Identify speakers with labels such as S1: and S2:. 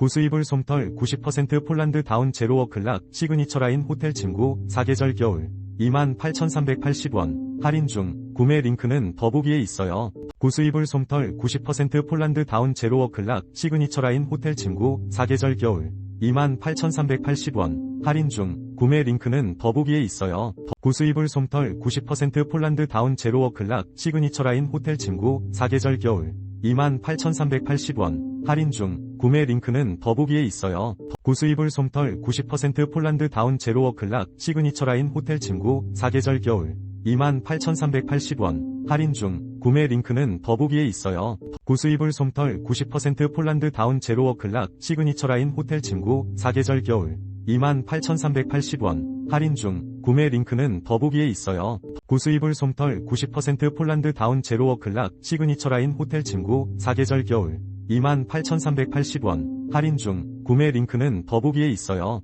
S1: 고수이불 솜털 90% 폴란드 다운 제로워 클락 시그니처 라인 호텔 침구 4계절 겨울 28,380원 할인 중 구매 링크는 더보기에 있어요. 고수이불 솜털 90% 폴란드 다운 제로워 클락 시그니처 라인 호텔 침구 4계절 겨울 28,380원 할인 중 구매 링크는 더보기에 있어요. 고수이불 솜털 90% 폴란드 다운 제로워 클락 시그니처 라인 호텔 침구 4계절 겨울 28,380원. 할인 중 구매 링크는 더보기에 있어요. 고수이불 솜털 90% 폴란드 다운 제로워 클락 시그니처 라인 호텔 침구 4계절 겨울. 28,380원. 할인 중 구매 링크는 더보기에 있어요. 고수이불 솜털 90% 폴란드 다운 제로워 클락 시그니처 라인 호텔 침구 4계절 겨울. 28,380원. 할인 중 구매 링크는 더보기에 있어요. 고수이불 솜털 90% 폴란드 다운 제로워 클락 시그니처 라인 호텔 침구 4계절 겨울 28,380원 할인 중 구매 링크는 더보기에 있어요.